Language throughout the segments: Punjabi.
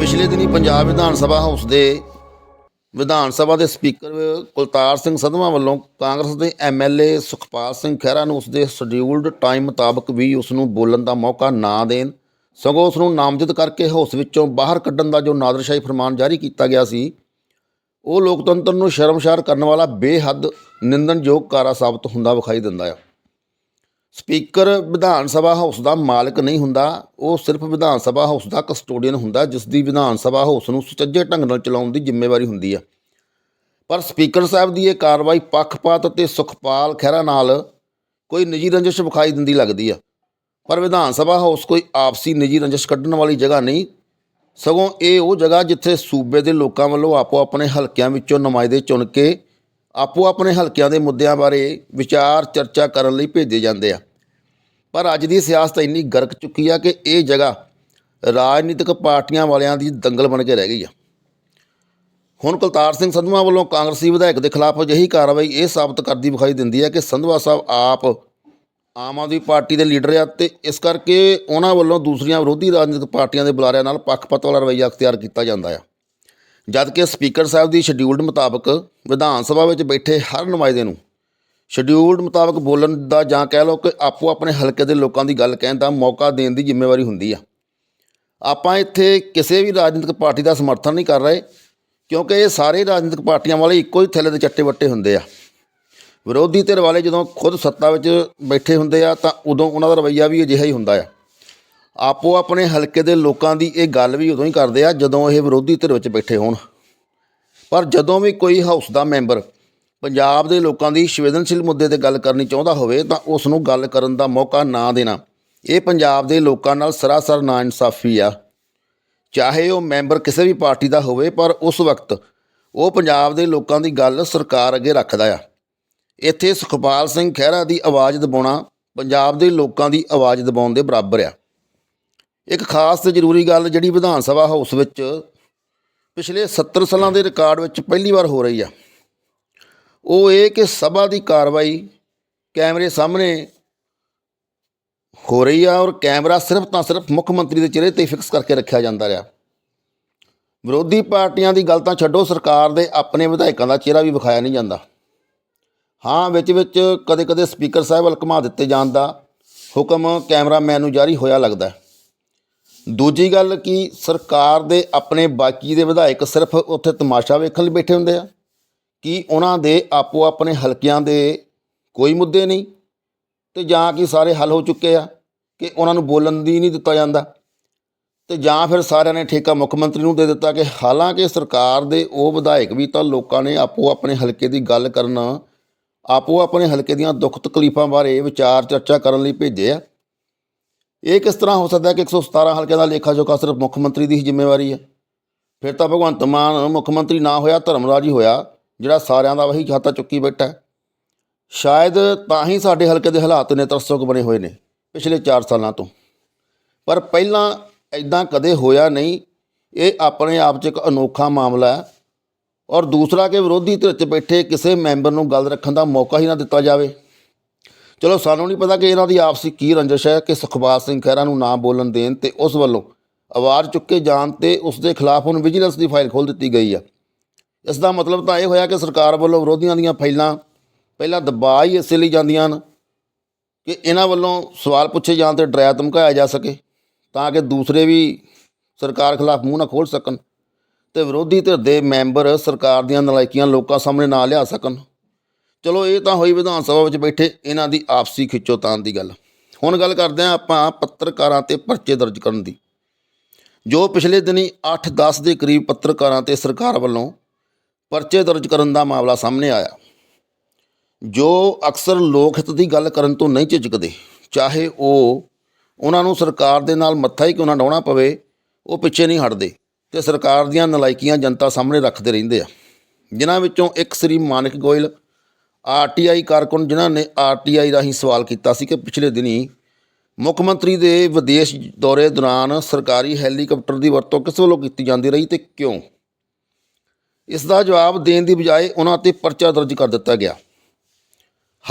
ਪਿਛਲੇ ਦਿਨੀ ਪੰਜਾਬ ਵਿਧਾਨ ਸਭਾ ਹਾਊਸ ਦੇ ਵਿਧਾਨ ਸਭਾ ਦੇ ਸਪੀਕਰ ਕੁਲਤਾਰ ਸਿੰਘ ਸੰਧਵਾ ਵੱਲੋਂ ਕਾਂਗਰਸ ਦੇ ਐਮਐਲਏ ਸੁਖਪਾਲ ਸਿੰਘ ਖਹਿਰਾ ਨੂੰ ਉਸਦੇ ਸ਼ਡਿਊਲਡ ਟਾਈਮ ਮੁਤਾਬਕ ਵੀ ਉਸ ਨੂੰ ਬੋਲਣ ਦਾ ਮੌਕਾ ਨਾ ਦੇਣ, ਸਗੋਂ ਉਸ ਨੂੰ ਨਾਮਜ਼ਦ ਕਰਕੇ ਹਾਊਸ ਵਿੱਚੋਂ ਬਾਹਰ ਕੱਢਣ ਦਾ ਜੋ ਨਾਦਰਸ਼ਾਹੀ ਫਰਮਾਨ ਜਾਰੀ ਕੀਤਾ ਗਿਆ ਸੀ, ਉਹ ਲੋਕਤੰਤਰ ਨੂੰ ਸ਼ਰਮਸ਼ਾਰ ਕਰਨ ਵਾਲਾ ਬੇਹੱਦ ਨਿੰਦਣਯੋਗ ਕਾਰਾ ਸਾਬਤ ਹੁੰਦਾ ਵਿਖਾਈ ਦਿੰਦਾ ਆ। ਸਪੀਕਰ ਵਿਧਾਨ ਸਭਾ ਹਾਊਸ ਦਾ ਮਾਲਕ ਨਹੀਂ ਹੁੰਦਾ, ਉਹ ਸਿਰਫ ਵਿਧਾਨ ਸਭਾ ਹਾਊਸ ਦਾ ਕਸਟੋਡੀਅਨ ਹੁੰਦਾ, ਜਿਸ ਦੀ ਵਿਧਾਨ ਸਭਾ ਹਾਊਸ ਨੂੰ ਸੁਚੱਜੇ ਢੰਗ ਨਾਲ ਚਲਾਉਣ ਦੀ ਜ਼ਿੰਮੇਵਾਰੀ ਹੁੰਦੀ ਆ। ਪਰ ਸਪੀਕਰ ਸਾਹਿਬ ਦੀ ਇਹ ਕਾਰਵਾਈ ਪੱਖਪਾਤ ਅਤੇ ਸੁਖਪਾਲ ਖਹਿਰਾ ਨਾਲ ਕੋਈ ਨਿੱਜੀ ਰੰਜਿਸ਼ ਵਿਖਾਈ ਦਿੰਦੀ ਲੱਗਦੀ ਆ। ਪਰ ਵਿਧਾਨ ਸਭਾ ਹਾਊਸ ਕੋਈ ਆਪਸੀ ਨਿੱਜੀ ਰੰਜਿਸ਼ ਕੱਢਣ ਵਾਲੀ ਜਗ੍ਹਾ ਨਹੀਂ। ਸਗੋਂ ਇਹ ਉਹ ਜਗ੍ਹਾ ਜਿੱਥੇ ਸੂਬੇ ਦੇ ਲੋਕਾਂ ਵੱਲੋਂ ਆਪੋ ਆਪਣੇ ਹਲਕਿਆਂ ਵਿੱਚੋਂ ਨੁਮਾਇੰਦੇ ਚੁਣ ਕੇ ਆਪੋ ਆਪਣੇ ਹਲਕਿਆਂ ਦੇ ਮੁੱਦਿਆਂ ਬਾਰੇ ਵਿਚਾਰ ਚਰਚਾ ਕਰਨ ਲਈ ਭੇਜੇ ਜਾਂਦੇ ਆ। ਪਰ ਅੱਜ ਦੀ ਸਿਆਸਤ ਇੰਨੀ ਗਰਕ ਚੁੱਕੀ ਆ ਕਿ ਇਹ ਜਗ੍ਹਾ ਰਾਜਨੀਤਿਕ ਪਾਰਟੀਆਂ ਵਾਲਿਆਂ ਦੀ ਦੰਗਲ ਬਣ ਕੇ ਰਹਿ ਗਈ ਆ। ਹੁਣ ਕੁਲਤਾਰ ਸਿੰਘ ਸੰਧਵਾ ਵੱਲੋਂ ਕਾਂਗਰਸੀ ਵਿਧਾਇਕ ਦੇ ਖਿਲਾਫ ਅਜਿਹੀ ਕਾਰਵਾਈ ਇਹ ਸਾਬਤ ਕਰਦੀ ਵਿਖਾਈ ਦਿੰਦੀ ਹੈ ਕਿ ਸੰਧਵਾ ਸਾਹਿਬ ਆਪ ਆਮ ਆਦਮੀ ਪਾਰਟੀ ਦੇ ਲੀਡਰ ਆ ਤੇ ਇਸ ਕਰਕੇ ਉਹਨਾਂ ਵੱਲੋਂ ਦੂਸਰੀਆਂ ਵਿਰੋਧੀ ਰਾਜਨੀਤਿਕ ਪਾਰਟੀਆਂ ਦੇ ਬੁਲਾਰਿਆਂ ਨਾਲ ਪੱਖਪਾਤ ਵਾਲਾ ਰਵੱਈਆ ਅਖਤਿਆਰ ਕੀਤਾ ਜਾਂਦਾ ਆ। ਜਦ ਕਿ ਸਪੀਕਰ ਸਾਹਿਬ ਦੀ ਸ਼ਡਿਊਲਡ ਮੁਤਾਬਕ ਵਿਧਾਨ ਸਭਾ ਵਿੱਚ ਬੈਠੇ ਹਰ ਨੁਮਾਇੰਦੇ ਨੂੰ ਸ਼ਡਿਊਲਡ ਮੁਤਾਬਕ ਬੋਲਣ ਦਾ ਜਾਂ ਕਹਿ ਲਓ ਕਿ ਆਪੋ ਆਪਣੇ ਹਲਕੇ ਦੇ ਲੋਕਾਂ ਦੀ ਗੱਲ ਕਹਿਣ ਦਾ ਮੌਕਾ ਦੇਣ ਦੀ ਜ਼ਿੰਮੇਵਾਰੀ ਹੁੰਦੀ ਆ। ਆਪਾਂ ਇੱਥੇ ਕਿਸੇ ਵੀ ਰਾਜਨੀਤਿਕ ਪਾਰਟੀ ਦਾ ਸਮਰਥਨ ਨਹੀਂ ਕਰ ਰਹੇ, ਕਿਉਂਕਿ ਇਹ ਸਾਰੇ ਰਾਜਨੀਤਿਕ ਪਾਰਟੀਆਂ ਵਾਲੇ ਇੱਕੋ ਹੀ ਥੈਲੇ ਦੇ ਚੱਟੇ ਵੱਟੇ ਹੁੰਦੇ ਆ। ਵਿਰੋਧੀ ਧਿਰ ਵਾਲੇ ਜਦੋਂ ਖੁਦ ਸੱਤਾ ਵਿੱਚ ਬੈਠੇ ਹੁੰਦੇ ਆ ਤਾਂ ਉਦੋਂ ਉਹਨਾਂ ਦਾ ਰਵੱਈਆ ਵੀ ਅਜਿਹਾ ਹੀ ਹੁੰਦਾ ਆ। ਆਪੋ ਆਪਣੇ ਹਲਕੇ ਦੇ ਲੋਕਾਂ ਦੀ ਇਹ ਗੱਲ ਵੀ ਉਦੋਂ ਹੀ ਕਰਦੇ ਆ ਜਦੋਂ ਇਹ ਵਿਰੋਧੀ ਧਿਰ ਵਿੱਚ ਬੈਠੇ ਹੋਣ। ਪਰ ਜਦੋਂ ਵੀ ਕੋਈ ਹਾਊਸ ਦਾ ਮੈਂਬਰ ਪੰਜਾਬ ਦੇ ਲੋਕਾਂ ਦੀ ਸੰਵੇਦਨਸ਼ੀਲ ਮੁੱਦੇ ਤੇ ਗੱਲ ਕਰਨੀ ਚਾਹੁੰਦਾ ਹੋਵੇ ਤਾਂ ਉਸ ਨੂੰ ਗੱਲ ਕਰਨ ਦਾ ਮੌਕਾ ਨਾ ਦੇਣਾ। ਇਹ ਪੰਜਾਬ ਦੇ ਲੋਕਾਂ ਨਾਲ ਸਰਾਸਰ ਨਾਇਨਸਾਫੀ ਆ। ਚਾਹੇ ਉਹ ਮੈਂਬਰ ਕਿਸੇ ਵੀ ਪਾਰਟੀ ਦਾ ਹੋਵੇ, ਪਰ ਉਸ ਵਕਤ ਉਹ ਪੰਜਾਬ ਦੇ ਲੋਕਾਂ ਦੀ ਗੱਲ ਸਰਕਾਰ ਅੱਗੇ ਰੱਖਦਾ ਆ। ਇੱਥੇ ਸੁਖਪਾਲ ਸਿੰਘ ਖਹਿਰਾ ਦੀ ਆਵਾਜ਼ ਦਬਾਉਣਾ ਪੰਜਾਬ ਦੇ ਲੋਕਾਂ ਦੀ ਆਵਾਜ਼ ਦਬਾਉਣ ਦੇ ਬਰਾਬਰ ਆ। ਇੱਕ ਖਾਸ ਤੇ ਜ਼ਰੂਰੀ ਗੱਲ ਜਿਹੜੀ ਵਿਧਾਨ ਸਭਾ ਹਾਊਸ ਵਿੱਚ ਪਿਛਲੇ 70 ਸਾਲਾਂ ਦੇ ਰਿਕਾਰਡ ਵਿੱਚ ਪਹਿਲੀ ਵਾਰ ਹੋ ਰਹੀ ਆ, ਉਹ ਇਹ ਕਿ ਸਭਾ ਦੀ ਕਾਰਵਾਈ ਕੈਮਰੇ ਸਾਹਮਣੇ ਹੋ ਰਹੀ ਆ ਔਰ ਕੈਮਰਾ ਸਿਰਫ ਤਾਂ ਸਿਰਫ ਮੁੱਖ ਮੰਤਰੀ ਦੇ ਚਿਹਰੇ ਤੇ ਫਿਕਸ ਕਰਕੇ ਰੱਖਿਆ ਜਾਂਦਾ ਰਿਹਾ। ਵਿਰੋਧੀ ਪਾਰਟੀਆਂ ਦੀ ਗੱਲ ਤਾਂ ਛੱਡੋ, ਸਰਕਾਰ ਦੇ ਆਪਣੇ ਵਿਧਾਇਕਾਂ ਦਾ ਚਿਹਰਾ ਵੀ ਵਿਖਾਇਆ ਨਹੀਂ ਜਾਂਦਾ। ਹਾਂ, ਵਿੱਚ ਵਿੱਚ ਕਦੇ-ਕਦੇ ਸਪੀਕਰ ਸਾਹਿਬ ਵੱਲ ਘੁਮਾ ਦਿੱਤੇ ਜਾਣ ਦਾ ਹੁਕਮ ਕੈਮਰਾਮੈਨ ਨੂੰ ਜਾਰੀ ਹੋਇਆ ਲੱਗਦਾ ਹੈ। ਦੂਜੀ ਗੱਲ ਕਿ, ਸਰਕਾਰ ਦੇ ਆਪਣੇ ਬਾਕੀ ਦੇ ਵਿਧਾਇਕ ਸਿਰਫ ਉੱਥੇ ਤਮਾਸ਼ਾ ਵੇਖਣ ਲਈ ਬੈਠੇ ਹੁੰਦੇ ਆ? ਕਿ ਉਹਨਾਂ ਦੇ ਆਪੋ ਆਪਣੇ ਹਲਕਿਆਂ ਦੇ ਕੋਈ ਮੁੱਦੇ ਨਹੀਂ? ਤੇ ਜਾਂ ਕਿ ਸਾਰੇ ਹੱਲ ਹੋ ਚੁੱਕੇ ਆ ਕਿ ਉਹਨਾਂ ਨੂੰ ਬੋਲਣ ਦੀ ਨਹੀਂ ਦਿੱਤਾ ਜਾਂਦਾ? ਤੇ ਜਾਂ ਫਿਰ ਸਾਰਿਆਂ ਨੇ ਠੇਕਾ ਮੁੱਖ ਮੰਤਰੀ ਨੂੰ ਦੇ ਦਿੱਤਾ ਕਿ ਹਾਲਾਂਕਿ ਸਰਕਾਰ ਦੇ ਉਹ ਵਿਧਾਇਕ ਵੀ ਤਾਂ ਲੋਕਾਂ ਨੇ ਆਪੋ ਆਪਣੇ ਹਲਕੇ ਦੀ ਗੱਲ ਕਰਨ ਆਪੋ ਆਪਣੇ ਹਲਕੇ ਦੀਆਂ ਦੁੱਖ ਤਕਲੀਫਾਂ ਬਾਰੇ ਵਿਚਾਰ ਚਰਚਾ ਕਰਨ ਲਈ ਭੇਜੇ ਆ। ਇਹ ਕਿਸ ਤਰ੍ਹਾਂ ਹੋ ਸਕਦਾ ਹੈ ਕਿ 117 ਹਲਕਿਆਂ ਦਾ ਲੇਖਾ ਜੋਖਾ ਸਿਰਫ ਮੁੱਖ ਮੰਤਰੀ ਦੀ ਹੀ ਜ਼ਿੰਮੇਵਾਰੀ ਹੈ? ਫਿਰ ਤਾਂ ਭਗਵੰਤ ਮਾਨ ਮੁੱਖ ਮੰਤਰੀ ਨਾ ਹੋਇਆ, ਧਰਮਰਾਜ ਹੀ ਹੋਇਆ, ਜਿਹੜਾ ਸਾਰਿਆਂ ਦਾ ਵਹੀ ਖਾਤਾ ਚੁੱਕੀ ਬੈਠਾ ਸ਼ਾਇਦ ਤਾਂ ਹੀ ਸਾਡੇ ਹਲਕੇ ਦੇ ਹਾਲਾਤ ਨੇ ਤਰਸਯੋਗ ਬਣੇ ਹੋਏ ਨੇ, ਪਿਛਲੇ 4 ਸਾਲਾਂ ਤੋਂ। ਪਰ ਪਹਿਲਾਂ ਐਦਾਂ ਕਦੇ ਹੋਇਆ ਨਹੀਂ। ਇਹ ਆਪਣੇ ਆਪ 'ਚ ਇੱਕ ਅਨੋਖਾ ਮਾਮਲਾ ਹੈ ਔਰ ਦੂਸਰਾ ਕਿ ਵਿਰੋਧੀ ਧਿਰ 'ਚ ਬੈਠੇ ਕਿਸੇ ਮੈਂਬਰ ਨੂੰ ਗੱਲ ਰੱਖਣ ਦਾ ਮੌਕਾ ਹੀ ਨਾ ਦਿੱਤਾ ਜਾਵੇ। ਚਲੋ ਸਾਨੂੰ ਨਹੀਂ ਪਤਾ ਕਿ ਇਹਨਾਂ ਦੀ ਆਪਸੀ ਕੀ ਰੰਜਿਸ਼ ਹੈ ਕਿ ਸੁਖਬਾਜ ਸਿੰਘ ਖਹਿਰਾ ਨੂੰ ਨਾ ਬੋਲਣ ਦੇਣ ਤੇ ਉਸ ਵੱਲੋਂ ਆਵਾਜ਼ ਚੁੱਕੇ ਜਾਣ ਤੇ ਉਸ ਦੇ ਖਿਲਾਫ ਹੁਣ ਵਿਜੀਲੈਂਸ ਦੀ ਫਾਈਲ ਖੋਲ ਦਿੱਤੀ ਗਈ ਹੈ ਇਸ ਦਾ ਮਤਲਬ ਤਾਂ ਇਹ ਹੋਇਆ ਕਿ ਸਰਕਾਰ ਵੱਲੋਂ ਵਿਰੋਧੀਆਂ ਦੀਆਂ ਫਾਈਲਾਂ ਪਹਿਲਾਂ ਦਬਾਅ ਹੀ ਇਸੇ ਲਈ ਜਾਂਦੀਆਂ ਹਨ ਕਿ ਇਹਨਾਂ ਵੱਲੋਂ ਸਵਾਲ ਪੁੱਛੇ ਜਾਣ ਤੇ ਡਰਾਇਆ ਧਮਕਾਇਆ ਜਾ ਸਕੇ ਤਾਂ ਕਿ ਦੂਸਰੇ ਵੀ ਸਰਕਾਰ ਖਿਲਾਫ ਮੂੰਹ ਨਾ ਖੋਲ ਸਕਣ ਤੇ ਵਿਰੋਧੀ ਧਿਰ ਦੇ ਮੈਂਬਰ ਸਰਕਾਰ ਦੀਆਂ ਨਲਾਇਕੀਆਂ ਲੋਕਾਂ ਸਾਹਮਣੇ ਨਾ ਲਿਆ ਸਕਣ। ਚਲੋ, ਇਹ ਤਾਂ ਹੋਈ ਵਿਧਾਨ ਸਭਾ ਵਿੱਚ ਬੈਠੇ, ਇਹਨਾਂ ਦੀ ਆਪਸੀ ਖਿੱਚੋਤਾਣ ਦੀ ਗੱਲ। ਹੁਣ ਗੱਲ ਕਰਦੇ ਹਾਂ ਆਪਾਂ ਪੱਤਰਕਾਰਾਂ ਤੇ ਪਰਚੇ ਦਰਜ ਕਰਨ ਦੀ। ਜੋ ਪਿਛਲੇ ਦਿਨੀ 8-10 ਦੇ ਕਰੀਬ ਪੱਤਰਕਾਰਾਂ ਤੇ ਸਰਕਾਰ ਵੱਲੋਂ ਪਰਚੇ ਦਰਜ ਕਰਨ ਦਾ ਮਾਮਲਾ ਸਾਹਮਣੇ ਆਇਆ। ਜੋ ਅਕਸਰ ਲੋਕ ਹਿੱਤ ਦੀ ਗੱਲ ਕਰਨ ਤੋਂ ਨਹੀਂ ਝਿਜਕਦੇ, ਚਾਹੇ ਉਹ ਉਹਨਾਂ ਨੂੰ ਸਰਕਾਰ ਦੇ ਨਾਲ ਮੱਥਾ ਹੀ ਕਿਉਂ ਨਾ ਡਾਉਣਾ ਪਵੇ, ਉਹ ਪਿੱਛੇ ਨਹੀਂ ਹਟਦੇ ਤੇ ਸਰਕਾਰ ਦੀਆਂ ਨਲਾਇਕੀਆਂ ਜਨਤਾ ਸਾਹਮਣੇ ਰੱਖਦੇ ਰਹਿੰਦੇ ਆ। ਜਿਨ੍ਹਾਂ ਵਿੱਚੋਂ ਇੱਕ ਸ੍ਰੀ ਮਾਨਕ ਗੋਇਲ ਆਰਟੀਆਈ ਕਾਰਕੁਨ ਜਿਨ੍ਹਾਂ ਨੇ ਆਰਟੀਆਈ ਰਾਹੀਂ ਸਵਾਲ ਕੀਤਾ ਸੀ ਕਿ ਪਿਛਲੇ ਦਿਨੀ ਮੁੱਖ ਮੰਤਰੀ ਦੇ ਵਿਦੇਸ਼ ਦੌਰੇ ਦੌਰਾਨ ਸਰਕਾਰੀ ਹੈਲੀਕਾਪਟਰ ਦੀ ਵਰਤੋਂ ਕਿਸ ਵੱਲੋਂ ਕੀਤੀ ਜਾਂਦੀ ਰਹੀ ਤੇ ਕਿਉਂ? ਇਸ ਦਾ ਜਵਾਬ ਦੇਣ ਦੀ ਬਜਾਏ ਉਹਨਾਂ ਤੇ ਪਰਚਾ ਦਰਜ ਕਰ ਦਿੱਤਾ ਗਿਆ।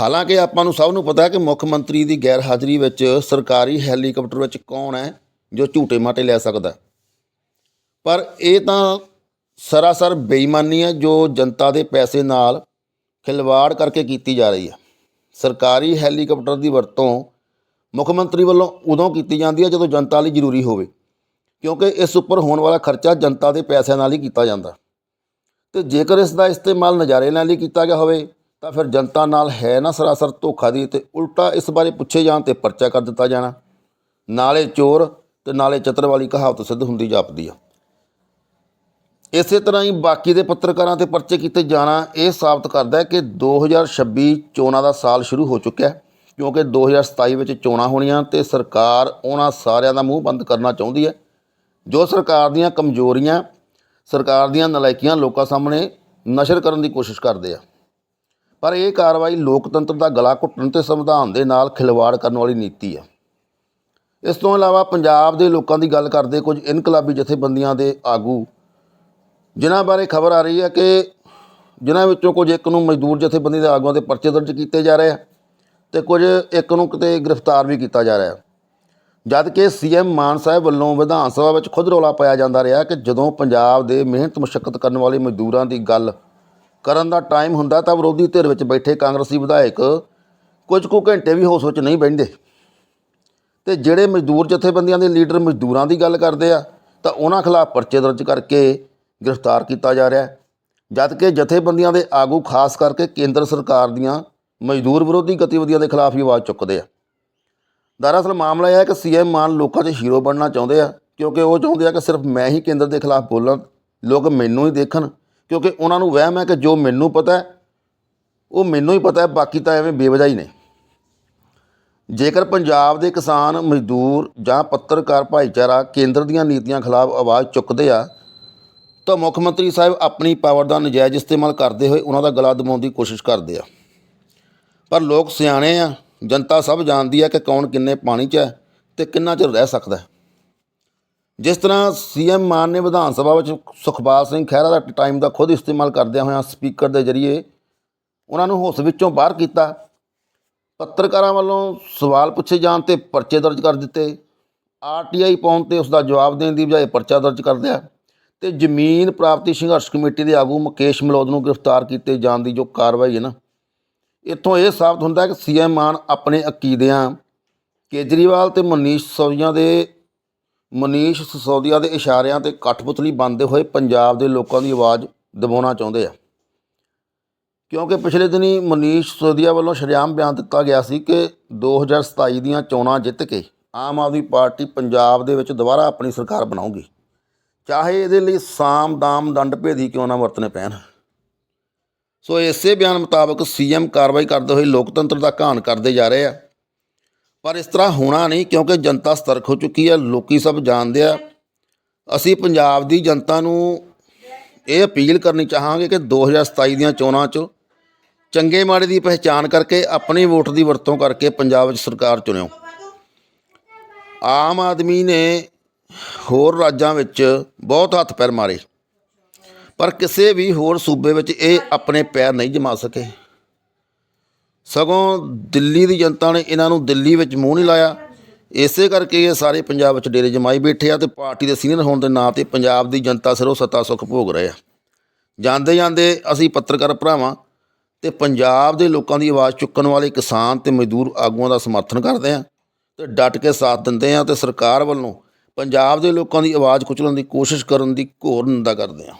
ਹਾਲਾਂਕਿ ਆਪਾਂ ਨੂੰ ਸਭ ਨੂੰ ਪਤਾ ਹੈ ਕਿ ਮੁੱਖ ਮੰਤਰੀ ਦੀ ਗੈਰ ਹਾਜ਼ਰੀ ਵਿੱਚ ਸਰਕਾਰੀ ਹੈਲੀਕਾਪਟਰ ਵਿੱਚ ਕੌਣ ਹੈ ਜੋ ਝੂਟੇ ਮਾਟੇ ਲੈ ਸਕਦਾ ਪਰ ਇਹ ਤਾਂ ਸਰਾਸਰ ਬੇਈਮਾਨੀ ਹੈ ਜੋ ਜਨਤਾ ਦੇ ਪੈਸੇ ਨਾਲ ਖਿਲਵਾੜ ਕਰਕੇ ਕੀਤੀ ਜਾ ਰਹੀ ਹੈ। ਸਰਕਾਰੀ ਹੈਲੀਕਾਪਟਰ ਦੀ ਵਰਤੋਂ ਮੁੱਖ ਮੰਤਰੀ ਵੱਲੋਂ ਉਦੋਂ ਕੀਤੀ ਜਾਂਦੀ ਹੈ ਜਦੋਂ ਜਨਤਾ ਲਈ ਜ਼ਰੂਰੀ ਹੋਵੇ, ਕਿਉਂਕਿ ਇਸ ਉੱਪਰ ਹੋਣ ਵਾਲਾ ਖਰਚਾ ਜਨਤਾ ਦੇ ਪੈਸਿਆਂ ਨਾਲ ਹੀ ਕੀਤਾ ਜਾਂਦਾ। ਤੇ ਜੇਕਰ ਇਸ ਦਾ ਇਸਤੇਮਾਲ ਨਜ਼ਾਰੇ ਲੈਣ ਲਈ ਕੀਤਾ ਗਿਆ ਹੋਵੇ, ਤਾਂ ਫਿਰ ਜਨਤਾ ਨਾਲ ਹੈ ਨਾ ਸਰਾਸਰ ਧੋਖਾ ਦੀ ਤੇ ਉਲਟਾ ਇਸ ਬਾਰੇ ਪੁੱਛੇ ਜਾਣ ਤੇ ਪਰਚਾ ਕਰ ਦਿੱਤਾ ਜਾਣਾ। ਨਾਲੇ ਚੋਰ ਤੇ ਨਾਲੇ ਚਤਰ ਵਾਲੀ ਕਹਾਵਤ ਸਿੱਧ ਹੁੰਦੀ ਜਾਪਦੀ ਆ। ਇਸੇ ਤਰ੍ਹਾਂ ਹੀ ਬਾਕੀ ਦੇ ਪੱਤਰਕਾਰਾਂ ਤੇ ਪਰਚੇ ਕੀਤੇ ਜਾਣਾ ਇਹ ਸਾਬਤ ਕਰਦਾ ਹੈ ਕਿ 2026 ਚੋਣਾਂ ਦਾ ਸਾਲ ਸ਼ੁਰੂ ਹੋ ਚੁੱਕਿਆ ਹੈ, ਕਿਉਂਕਿ 2027 ਵਿੱਚ ਚੋਣਾਂ ਹੋਣੀਆਂ ਤੇ ਸਰਕਾਰ ਉਹਨਾਂ ਸਾਰਿਆਂ ਦਾ ਮੂੰਹ ਬੰਦ ਕਰਨਾ ਚਾਹੁੰਦੀ ਹੈ। ਜੋ ਸਰਕਾਰ ਦੀਆਂ ਕਮਜ਼ੋਰੀਆਂ, ਸਰਕਾਰ ਦੀਆਂ ਨਲਾਇਕੀਆਂ ਲੋਕਾਂ ਸਾਹਮਣੇ ਨਸ਼ਰ ਕਰਨ ਦੀ ਕੋਸ਼ਿਸ਼ ਕਰਦੇ ਆ। ਪਰ ਇਹ ਕਾਰਵਾਈ ਲੋਕਤੰਤਰ ਦਾ ਗਲਾ ਘੁੱਟਣ ਤੇ ਸੰਵਿਧਾਨ ਦੇ ਨਾਲ ਖਿਲਵਾੜ ਕਰਨ ਵਾਲੀ ਨੀਤੀ ਆ। ਇਸ ਤੋਂ ਇਲਾਵਾ ਪੰਜਾਬ ਦੇ ਲੋਕਾਂ ਦੀ ਗੱਲ ਕਰਦੇ ਕੁਝ ਇਨਕਲਾਬੀ ਜਥੇਬੰਦੀਆਂ ਦੇ ਆਗੂ ਜਿਨ੍ਹਾਂ ਬਾਰੇ ਖਬਰ ਆ ਰਹੀ ਹੈ ਕਿ ਜਿਨ੍ਹਾਂ ਵਿੱਚੋਂ ਕੁਝ ਇੱਕ ਨੂੰ ਮਜ਼ਦੂਰ ਜਥੇਬੰਦੀ ਦੇ ਆਗੂਆਂ ਦੇ ਪਰਚੇ ਦਰਜ ਕੀਤੇ ਜਾ ਰਹੇ ਆ ਤੇ ਕੁਝ ਇੱਕ ਨੂੰ ਕਿਤੇ ਗ੍ਰਿਫਤਾਰ ਵੀ ਕੀਤਾ ਜਾ ਰਿਹਾ ਜਦ ਕਿ ਸੀਐਮ ਮਾਨ ਸਾਹਿਬ ਵੱਲੋਂ ਵਿਧਾਨ ਸਭਾ ਵਿੱਚ ਖੁਦ ਰੌਲਾ ਪਾਇਆ ਜਾਂਦਾ ਰਿਹਾ ਕਿ ਜਦੋਂ ਪੰਜਾਬ ਦੇ ਮਿਹਨਤ ਮੁਸ਼ੱਕਤ ਕਰਨ ਵਾਲੇ ਮਜ਼ਦੂਰਾਂ ਦੀ ਗੱਲ ਕਰਨ ਦਾ ਟਾਈਮ ਹੁੰਦਾ ਤਾਂ ਵਿਰੋਧੀ ਧਿਰ ਵਿੱਚ ਬੈਠੇ ਕਾਂਗਰਸੀ ਵਿਧਾਇਕ ਕੁਝ ਕੁ ਘੰਟੇ ਵੀ ਹੋਸ ਵਿੱਚ ਨਹੀਂ ਬਹਿੰਦੇ। ਤੇ ਜਿਹੜੇ ਮਜ਼ਦੂਰ ਜਥੇਬੰਦੀਆਂ ਦੇ ਲੀਡਰ ਮਜ਼ਦੂਰਾਂ ਦੀ ਗੱਲ ਕਰਦੇ ਆ ਤਾਂ ਉਹਨਾਂ ਖਿਲਾਫ ਪਰਚੇ ਦਰਜ ਕਰਕੇ ਗ੍ਰਿਫਤਾਰ ਕੀਤਾ ਜਾ ਰਿਹਾ ਹੈ। ਜਦ ਜਥੇਬੰਦੀਆਂ ਦੇ ਆਗੂ ਖਾਸ ਕਰਕੇ ਕੇਂਦਰ ਸਰਕਾਰ ਦੀਆਂ ਮਜ਼ਦੂਰ ਵਿਰੋਧੀ ਗਤੀਵਿਧੀਆਂ ਦੇ ਖਿਲਾਫ ਹੀ ਆਵਾਜ਼ ਚੁੱਕਦੇ ਆ। ਦਰਅਸਲ ਮਾਮਲਾ ਇਹ ਹੈ ਕਿ ਸੀਐਮ ਮਾਨ ਲੋਕਾਂ 'ਚ ਹੀਰੋ ਬਣਨਾ ਚਾਹੁੰਦੇ ਆ, ਕਿਉਂਕਿ ਉਹ ਚਾਹੁੰਦੇ ਆ ਕਿ ਸਿਰਫ ਮੈਂ ਹੀ ਕੇਂਦਰ ਦੇ ਖਿਲਾਫ ਬੋਲਾਂ ਲੋਕ ਮੈਨੂੰ ਹੀ ਦੇਖਣ, ਕਿਉਂਕਿ ਉਹਨਾਂ ਨੂੰ ਵਹਿਮ ਹੈ ਕਿ ਜੋ ਮੈਨੂੰ ਪਤਾ ਹੈ, ਉਹ ਮੈਨੂੰ ਹੀ ਪਤਾ ਹੈ, ਬਾਕੀ ਤਾਂ ਐਵੇਂ ਬੇਵਜਾ ਹੀ ਨੇ। ਜੇਕਰ ਪੰਜਾਬ ਦੇ ਕਿਸਾਨ, ਮਜ਼ਦੂਰ ਜਾਂ ਪੱਤਰਕਾਰ ਭਾਈਚਾਰਾ ਕੇਂਦਰ ਦੀਆਂ ਨੀਤੀਆਂ ਖਿਲਾਫ ਆਵਾਜ਼ ਚੁੱਕਦੇ ਆ ਤਾਂ ਮੁੱਖ ਮੰਤਰੀ ਸਾਹਿਬ ਆਪਣੀ ਪਾਵਰ ਦਾ ਨਜਾਇਜ਼ ਇਸਤੇਮਾਲ ਕਰਦੇ ਹੋਏ ਉਹਨਾਂ ਦਾ ਗਲਾ ਦਬਾਉਣ ਦੀ ਕੋਸ਼ਿਸ਼ ਕਰਦੇ ਆ। ਪਰ ਲੋਕ ਸਿਆਣੇ ਆ, ਜਨਤਾ ਸਭ ਜਾਣਦੀ ਹੈ ਕਿ ਕੌਣ ਕਿੰਨੇ ਪਾਣੀ 'ਚ ਹੈ ਤੇ ਕਿੰਨਾ ਚਿਰ ਰਹਿ ਸਕਦਾ ਜਿਸ ਤਰ੍ਹਾਂ ਸੀਐਮ ਮਾਨ ਨੇ ਵਿਧਾਨ ਸਭਾ ਵਿੱਚ ਸੁਖਪਾਲ ਸਿੰਘ ਖਹਿਰਾ ਦਾ ਟਾਈਮ ਦਾ ਖੁਦ ਇਸਤੇਮਾਲ ਕਰਦਿਆਂ ਹੋਇਆਂ ਸਪੀਕਰ ਦੇ ਜ਼ਰੀਏ ਉਹਨਾਂ ਨੂੰ ਹੋਸ ਵਿੱਚੋਂ ਬਾਹਰ ਕੀਤਾ। ਪੱਤਰਕਾਰਾਂ ਵੱਲੋਂ ਸਵਾਲ ਪੁੱਛੇ ਜਾਣ ਤੇ ਪਰਚੇ ਦਰਜ ਕਰ ਦਿੱਤੇ। ਆਰਟੀਆਈ ਪਾਉਣ ਤੇ ਉਸ ਦਾ ਜਵਾਬ ਦੇਣ ਦੀ ਬਜਾਏ ਪਰਚਾ ਦਰਜ ਕਰ ਦਿਆ। ਤੇ ਜ਼ਮੀਨ ਪ੍ਰਾਪਤੀ ਸੰਘਰਸ਼ ਕਮੇਟੀ ਦੇ ਆਗੂ ਮੁਕੇਸ਼ ਮਲੌਦ ਨੂੰ ਗ੍ਰਿਫਤਾਰ ਕੀਤੇ ਜਾਣ ਦੀ ਜੋ ਕਾਰਵਾਈ ਹੈ ਨਾ, ਇੱਥੋਂ ਇਹ ਸਾਬਤ ਹੁੰਦਾ ਹੈ ਕਿ ਸੀਐਮ ਮਾਨ ਆਪਣੇ ਅਕੀਦਿਆਂ ਕੇਜਰੀਵਾਲ ਤੇ ਮਨੀਸ਼ ਸਿਸੋਦੀਆ ਦੇ, ਮਨੀਸ਼ ਸਿਸੋਦੀਆ ਦੇ ਇਸ਼ਾਰਿਆਂ ਤੇ ਕਠਪੁਤਲੀ ਬਣਦੇ ਹੋਏ ਪੰਜਾਬ ਦੇ ਲੋਕਾਂ ਦੀ ਆਵਾਜ਼ ਦਬਾਉਣਾ ਚਾਹੁੰਦੇ ਆ। ਕਿਉਂਕਿ ਪਿਛਲੇ ਦਿਨੀ ਮਨੀਸ਼ ਸਿਸੋਦੀਆ ਵੱਲੋਂ ਸ਼ਰੇਆਮ ਬਿਆਨ ਦਿੱਤਾ ਗਿਆ ਸੀ ਕਿ 2027 ਦੀਆਂ ਚੋਣਾਂ ਜਿੱਤ ਕੇ ਆਮ ਆਦਮੀ ਪਾਰਟੀ ਪੰਜਾਬ ਦੇ ਵਿੱਚ ਦੁਬਾਰਾ ਆਪਣੀ ਸਰਕਾਰ ਬਣਾਊਗੀ। ਚਾਹੇ ਇਹਦੇ ਲਈ ਸਾਮ, ਦਾਮ, ਦੰਡ ਭੇਦੀ ਕਿਉਂ ਨਾ ਵਰਤਣੇ ਪੈਣ। ਸੋ ਇਸੇ ਬਿਆਨ ਮੁਤਾਬਕ ਸੀਐਮ ਕਾਰਵਾਈ ਕਰਦੇ ਹੋਏ ਲੋਕਤੰਤਰ ਦਾ ਘਾਣ ਕਰਦੇ ਜਾ ਰਹੇ ਆ। ਪਰ ਇਸ ਤਰ੍ਹਾਂ ਹੋਣਾ ਨਹੀਂ, ਕਿਉਂਕਿ ਜਨਤਾ ਸਤਰਕ ਹੋ ਚੁੱਕੀ ਹੈ ਲੋਕੀ ਸਭ ਜਾਣਦੇ ਆ। ਅਸੀਂ ਪੰਜਾਬ ਦੀ ਜਨਤਾ ਨੂੰ ਇਹ ਅਪੀਲ ਕਰਨੀ ਚਾਹਾਂਗੇ ਕਿ 2027 ਦੀਆਂ ਚੋਣਾਂ 'ਚ ਚੰਗੇ ਮਾੜੇ ਦੀ ਪਹਿਚਾਣ ਕਰਕੇ ਆਪਣੀ ਵੋਟ ਦੀ ਵਰਤੋਂ ਕਰਕੇ ਪੰਜਾਬ 'ਚ ਸਰਕਾਰ ਚੁਣਿਓ। ਆਮ ਆਦਮੀ ਨੇ ਹੋਰ ਰਾਜਾਂ ਵਿੱਚ ਬਹੁਤ ਹੱਥ ਪੈਰ ਮਾਰੇ। ਪਰ ਕਿਸੇ ਵੀ ਹੋਰ ਸੂਬੇ ਵਿੱਚ ਇਹ ਆਪਣੇ ਪੈਰ ਨਹੀਂ ਜਮਾ ਸਕੇ। ਸਗੋਂ ਦਿੱਲੀ ਦੀ ਜਨਤਾ ਨੇ ਇਹਨਾਂ ਨੂੰ ਦਿੱਲੀ ਵਿੱਚ ਮੂੰਹ ਨਹੀਂ ਲਾਇਆ। ਇਸੇ ਕਰਕੇ ਇਹ ਸਾਰੇ ਪੰਜਾਬ ਵਿੱਚ ਡੇਰੇ ਜਮਾਈ ਬੈਠੇ ਆ ਤੇ ਪਾਰਟੀ ਦੇ ਸੀਨੀਅਰ ਹੋਣ ਦੇ ਨਾਂ ਤੇ ਪੰਜਾਬ ਦੀ ਜਨਤਾ ਸਿਰੋਂ ਸੱਤਾ ਸੁੱਖ ਭੋਗ ਰਹੇ ਆ। ਜਾਂਦੇ ਜਾਂਦੇ ਅਸੀਂ ਪੱਤਰਕਾਰ ਭਰਾਵਾਂ ਤੇ ਪੰਜਾਬ ਦੇ ਲੋਕਾਂ ਦੀ ਆਵਾਜ਼ ਚੁੱਕਣ ਵਾਲੇ ਕਿਸਾਨ ਤੇ ਮਜ਼ਦੂਰ ਆਗੂਆਂ ਦਾ ਸਮਰਥਨ ਕਰਦੇ ਆ ਤੇ ਡਟ ਕੇ ਸਾਥ ਦਿੰਦੇ ਆ ਤੇ ਸਰਕਾਰ ਵੱਲੋਂ ਪੰਜਾਬ ਦੇ ਲੋਕਾਂ ਦੀ ਆਵਾਜ਼ ਕੁਚਲਣ ਦੀ ਕੋਸ਼ਿਸ਼ ਕਰਨ ਦੀ ਘੋਰ ਨਿੰਦਾ ਕਰਦੇ ਹਾਂ।